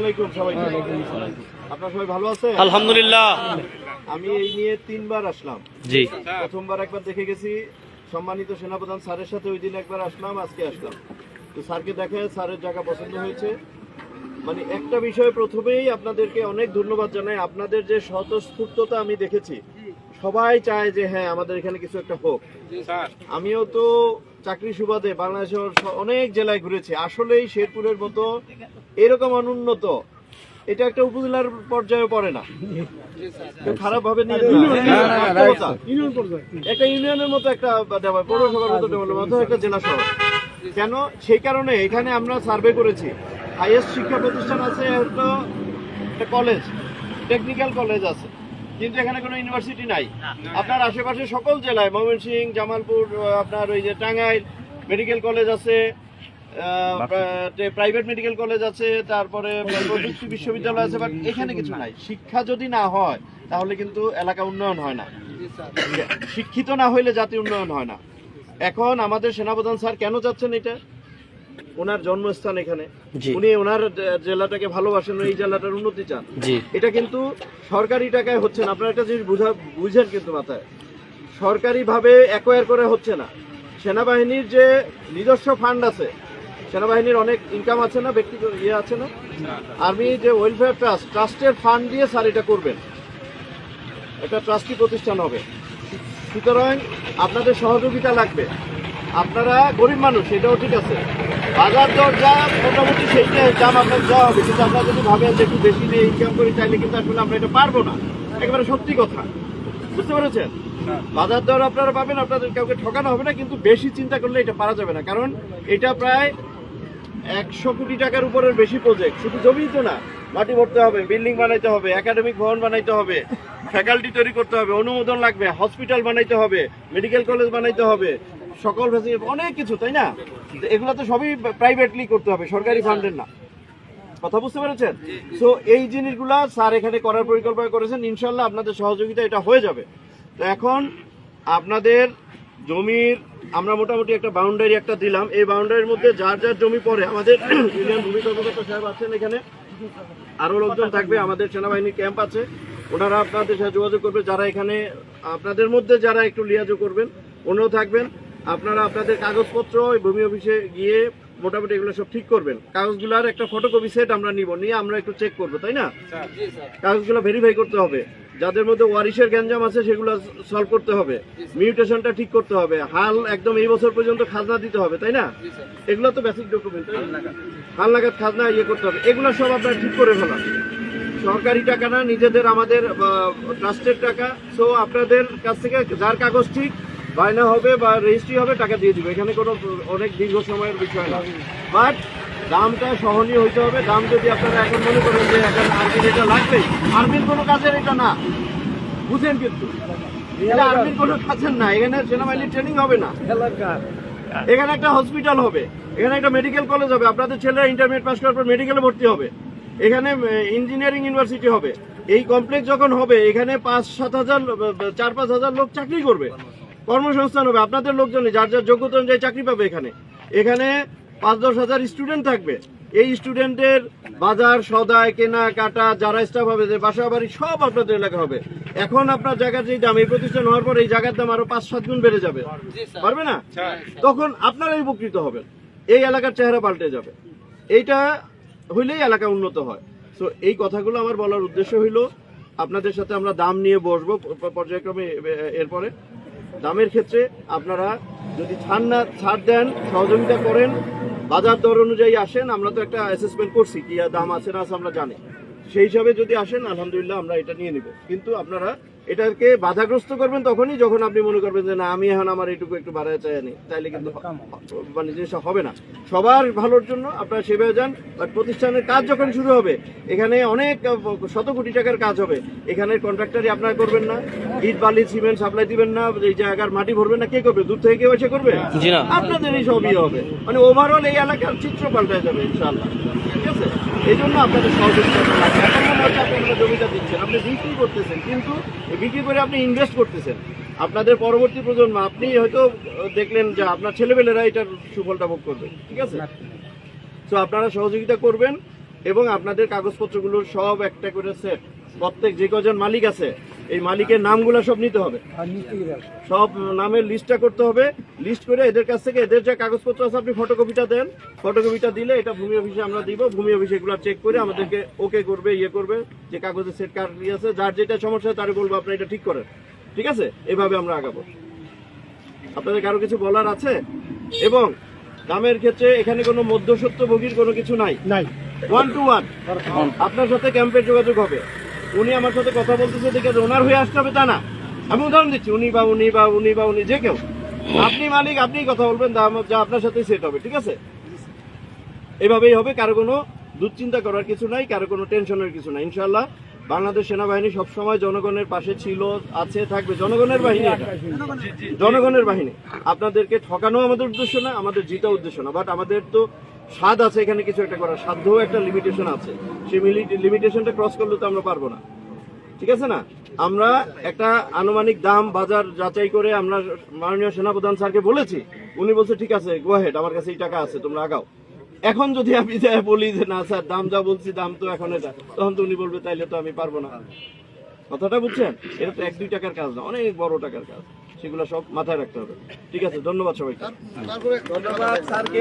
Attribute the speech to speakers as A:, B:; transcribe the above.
A: আলাইকুম সবাইকে। আপনার সবাই ভালো আছে
B: আলহামদুলিল্লাহ।
A: আমি এই নিয়ে তিনবার আসলাম।
B: জি।
A: প্রথমবার একবার দেখে গেছি। সম্মানিত সেনাপ্রধান স্যারের সাথে ওই দিন একবার আসলাম আজকে আসলাম। তো স্যারকে দেখে স্যারের জায়গা পছন্দ হয়েছে। মানে একটা বিষয়ে প্রথমেই আপনাদেরকে অনেক ধন্যবাদ জানাই। আপনাদের যে স্বতঃস্ফূর্ততা আমি দেখেছি সবাই চায় যে হ্যাঁ আমাদের এখানে কিছু একটা হোক। আমিও তো চাকরি সুবাদে বাংলাদেশের অনেক জেলায় ঘুরেছি। আসলেই শেরপুরের মতো এরকম অনুন্নত এটা একটা উপজেলার পর্যায়ে পড়ে না। খারাপ ভাবে একটা ইউনিয়নের মতো একটা পৌরসভার মতো ডেভেলপ অথবা একটা জেলা শহর। কেন? সেই কারণে এখানে আমরা সার্ভে করেছি। হাইয়েস্ট শিক্ষা প্রতিষ্ঠান আছে একটা কলেজ টেকনিক্যাল কলেজ আছে। কিন্তু এখানে কোনো ইউনিভার্সিটি নাই। আপনার আশেপাশে সকল জেলায় ময়মনসিংহ জামালপুর আপনার ওই যে টাঙ্গাইল মেডিকেল কলেজ আছে প্রাইভেট মেডিকেল কলেজ আছে তারপরে প্রযুক্তি বিশ্ববিদ্যালয় আছে বাট এখানে কিছু নাই। শিক্ষা যদি না হয় তাহলে কিন্তু এলাকা উন্নয়ন হয় না। শিক্ষিত না হইলে জাতি উন্নয়ন হয় না। এখন আমাদের সেনাপ্রধান স্যার কেন যাচ্ছেন এটা? ওনার জন্মস্থান এখানে। উনি ওনার জেলাটাকে ভালোবাসেন এই জেলাটার উন্নতি চান। এটা কিন্তু সরকারি টাকায় হচ্ছে না। আপনারা একটা জিনিস বুঝা বুঝেন কিন্তু মাথায়। সরকারিভাবে অ্যাকোয়ার করে হচ্ছে না। সেনাবাহিনীর যে নিজস্ব ফান্ড আছে সেনাবাহিনীর অনেক ইনকাম আছে না ব্যক্তিগত ইয়ে আছে না? আর্মি যে ওয়েলফেয়ার ট্রাস্ট ট্রাস্টের ফান্ড দিয়ে স্যার এটা করবেন। একটা ট্রাস্টি প্রতিষ্ঠান হবে। সুতরাং আপনাদের সহযোগিতা লাগবে। আপনারা গরিব মানুষ এটাও ঠিক আছে। বাজার দর যা মোটামুটি সেইটা দাম আপনার দেওয়া হবে, কিন্তু আপনারা যদি ভাবেন যে একটু বেশি দিয়ে ইনকাম করে চাইলে কিন্তু আসলে আমরা এটা পারব না। একেবারে সত্যি কথা। বুঝতে পেরেছেন? বাজার দর আপনারা পাবেন, আপনাদের কাউকে ঠকানো হবে না, কিন্তু বেশি চিন্তা করলে এটা পারা যাবে না। কারণ এটা প্রায় একশো কোটি টাকার উপরের বেশি প্রজেক্ট শুধু জমি তো না, মাটি ভরতে হবে বিল্ডিং বানাইতে হবে একাডেমিক ভবন বানাইতে হবে ফ্যাকাল্টি তৈরি করতে হবে, অনুমোদন লাগবে হসপিটাল বানাইতে হবে মেডিকেল কলেজ বানাইতে হবে সকল ফ্যাসিলিটি অনেক কিছু তাই না? এগুলো তো সবই প্রাইভেটলি করতে হবে সরকারি ফান্ডের না। কথা বুঝতে পেরেছেন? সো এই জিনিসগুলা স্যার এখানে করার পরিকল্পনা করেছেন ইনশাল্লাহ আপনাদের সহযোগিতা এটা হয়ে যাবে। তো এখন আপনাদের জমির আমরা মোটামুটি একটা বাউন্ডারি একটা দিলাম। এই বাউন্ডারির মধ্যে যার যার জমি পড়ে আমাদের ইউনিয়ন ভূমি কর্মকর্তা সাহেব আছেন এখানে। আরও লোকজন থাকবে আমাদের সেনাবাহিনীর ক্যাম্প আছে। ওনারা আপনাদের সাথে যোগাযোগ করবে যারা এখানে আপনাদের মধ্যে যারা একটু লিয়াজো করবেন ওনারাও থাকবেন। আপনারা আপনাদের কাগজপত্র ওই ভূমি অফিসে গিয়ে মোটামুটি এগুলো সব ঠিক করবেন। কাগজগুলোর একটা ফটোকপি সেট আমরা নিব নিয়ে আমরা একটু চেক করব তাই না? কাগজগুলো ভেরিফাই করতে হবে। যাদের মধ্যে ওয়ারিশের গ্যাঞ্জাম আছে সেগুলো সলভ করতে হবে। মিউটেশনটা ঠিক করতে হবে। হাল একদম এই বছর পর্যন্ত খাজনা দিতে হবে তাই না? এগুলো তো বেসিক ডকুমেন্ট হাল নাগাদ। খাজনা ইয়ে করতে হবে। এগুলো সব আপনারা ঠিক করে ফেলা। সরকারি টাকা না নিজেদের আমাদের ট্রাস্টের টাকা। সো আপনাদের কাছ থেকে যার কাগজ ঠিক বায়না হবে বা রেজিস্ট্রি হবে টাকা দিয়ে দিবে। এখানে কোনো অনেক দীর্ঘ সময়ের বিষয় না। বাট দামটা সহনীয় হইতে হবে। দাম যদি আপনারা এখন মনে করেন যে এখন আর্মির এটা লাগবে আর্মির কোনো কাজের এটা না। বুঝেন কিন্তু। এটা আর্মির কোনো কাজের না। এখানে সেনাবাহিনীর ট্রেনিং হবে না। এখানে একটা হসপিটাল হবে। এখানে একটা মেডিকেল কলেজ হবে। আপনাদের ছেলেরা ইন্টারমিডিয়েট পাস করার পর মেডিকেলে ভর্তি হবে। এখানে ইঞ্জিনিয়ারিং ইউনিভার্সিটি হবে। এই কমপ্লেক্স যখন হবে, এখানে পাঁচ সাত হাজার চার পাঁচ হাজার লোক চাকরি করবে। কর্মসংস্থান হবে। আপনাদের লোকজন যার যার যোগ্যতা অনুযায়ী চাকরি পাবে এখানে। এখানে পাঁচ দশ হাজার স্টুডেন্ট থাকবে। এই স্টুডেন্টের বাজার সদায় কেনা কাটা যারা স্টাফ হবে বাসা বাড়ি সব আপনাদের এলাকা হবে। এখন আপনার জায়গার যে দাম এই প্রতিষ্ঠান হওয়ার পর এই জায়গার দাম আরও পাঁচ সাত গুণ বেড়ে যাবে। পারবে না? তখন আপনারাই উপকৃত হবেন। এই এলাকার চেহারা পাল্টে যাবে। এইটা হইলেই এলাকা উন্নত হয়। তো এই কথাগুলো আমার বলার উদ্দেশ্য হইল আপনাদের সাথে আমরা দাম নিয়ে বসবো পর্যায়ক্রমে এরপরে। দামের ক্ষেত্রে আপনারা যদি ছাড় না, ছাড় দেন, সহযোগিতা করেন, বাজার দর অনুযায়ী আসেন, আমরা তো একটা অ্যাসেসমেন্ট করছি কি দাম আছে না আছে আমরা জানি। সেই হিসাবে যদি আসেন, আলহামদুলিল্লাহ আমরা এটা নিয়ে নিব। কিন্তু আপনারা এটাকে বাধাগ্রস্ত করবেন তখনই যখন আপনি মনে করবেন যে না আমি এখন আমার এইটুকু একটু বাড়ায় চাই নি। তাইলে কিন্তু মানে জিনিসটা হবে না। সবার ভালোর জন্য আপনারা সেভাবে যান বাট প্রতিষ্ঠানের কাজ যখন শুরু হবে এখানে অনেক শত কোটি টাকার কাজ হবে। এখানে কন্ট্রাক্টারই আপনারা করবেন না। ইট বালি সিমেন্ট সাপ্লাই দিবেন না এই জায়গার মাটি ভরবেন না কে করবে? দূর থেকে কেউ এসে করবে?
B: জি না।
A: আপনাদেরই সবই হবে। মানে ওভারঅল এই এলাকার চিত্র পাল্টায় যাবে ইনশাল্লাহ ঠিক আছে? এই জন্য আপনাদের সহযোগিতা আপনার জমিটা দিচ্ছেন আপনি বিক্রি করতেছেন কিন্তু বিক্রি করে আপনি ইনভেস্ট করতেছেন। আপনাদের পরবর্তী প্রজন্ম আপনি হয়তো দেখলেন যে আপনার ছেলেমেলেরা এটার সুফলটা ভোগ করবে ঠিক আছে? তো আপনারা সহযোগিতা করবেন এবং আপনাদের কাগজপত্রগুলোর সব একটা করে সেট প্রত্যেক যে কজন মালিক আছে এই মালিকের নামগুলো সব নিতে হবে। সব নামের লিস্টটা করতে হবে। লিস্ট করে এদের কাছ থেকে এদের যে কাগজপত্র আছে আপনি ফটোকপিটা দেন। ফটোকপিটা দিলে এটা ভূমি অফিসে আমরা দিব। ভূমি অফিসে এগুলো চেক করে আমাদেরকে ওকে করবে ইয়ে করবে যে কাগজের সেট কার্ড আছে। যার যেটা সমস্যা তারে বলব আপনি এটা ঠিক করেন। ঠিক আছে? এভাবে আমরা আগাবো। আপনাদের কারও কিছু বলার আছে? এবং দামের ক্ষেত্রে এখানে কোনো মধ্যসত্ত্বভোগীর কোনো কিছু নাই?
B: নাই।
A: ওয়ান টু ওয়ান আপনার সাথে ক্যাম্পের যোগাযোগ হবে। উনি আমার সাথে কথা বলতেছে, দেখে ওনার হয়ে আসতে হবে তা না। আমি উদাহরণ দিচ্ছি, উনি বা উনি বা উনি বা উনি যে কেউ। আপনি মালিক আপনি কথা বলবেন, যা আপনার সাথে সেট হবে, ঠিক আছে? এভাবেই হবে, কারও কোনো দুশ্চিন্তা করার কিছু নাই, কারও কোনো টেনশনের কিছু নাই। ইনশাল্লাহ বাংলাদেশ সেনাবাহিনী সবসময় জনগণের পাশে ছিল, আছে, থাকবে। জনগণের বাহিনী জনগণের বাহিনী। আপনাদেরকে ঠকানো আমাদের উদ্দেশ্য না, আমাদের জিতা উদ্দেশ্য না বাট আমাদের তো স্বাদ আছে এখানে কিছু একটা করার সাধ্যও একটা লিমিটেশন আছে। সেই লিমিটেশনটা ক্রস করলে তো আমরা পারব না। ঠিক আছে না? আমরা একটা আনুমানিক দাম বাজার যাচাই করে আমরা মাননীয় সেনাপ্রধান স্যারকে বলেছি। উনি বলছে ঠিক আছে গো হেড আমার কাছে এই টাকা আছে তোমরা আগাও। এখন যদি আমি বলি যে না স্যার দাম যা বলছি দাম তো এখন এটা তখন তো উনি বলবে তাইলে তো আমি পারব না। কথাটা বুঝছেন? এটা তো এক দুই টাকার কাজ না অনেক বড় টাকার কাজ। সেগুলো সব মাথায় রাখতে হবে। ঠিক আছে ধন্যবাদ সবাইকে। ধন্যবাদ স্যারকে।